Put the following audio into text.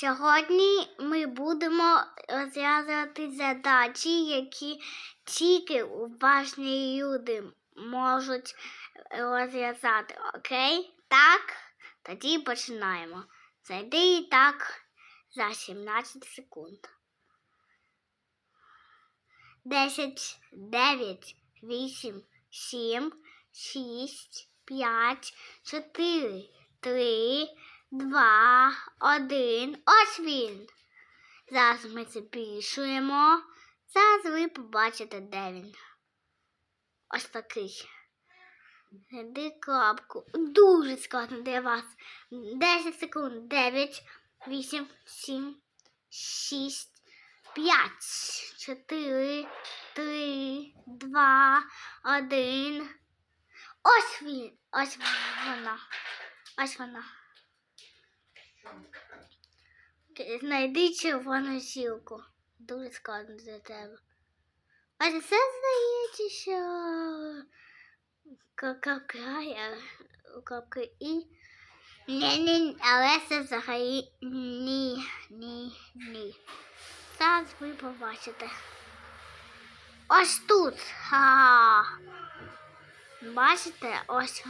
Сьогодні ми будемо розв'язувати задачі, які тільки уважні люди можуть розв'язати. Окей? Так? Тоді починаємо. Зайди і так за 17 секунд. 10, 9, 8, 7, 6, 5, 4, 3, 2, 1. Ось він. Зараз ми запишуємо. Зараз ви побачите, де він. Ось такий. Знайди крапку. Дуже складно для вас. 10 секунд. 9, 8, 7, 6, 5, 4, 3, 2, 1. Ось він. Ось вона. Ось вона. Знайди червону сілку. Дуже складно для тебе. А це здається, що крапка я крапка і. Ні, ні, але це взагалі ні, ні, ні. Зараз ви побачите. Ось тут. Ха. Бачите, ось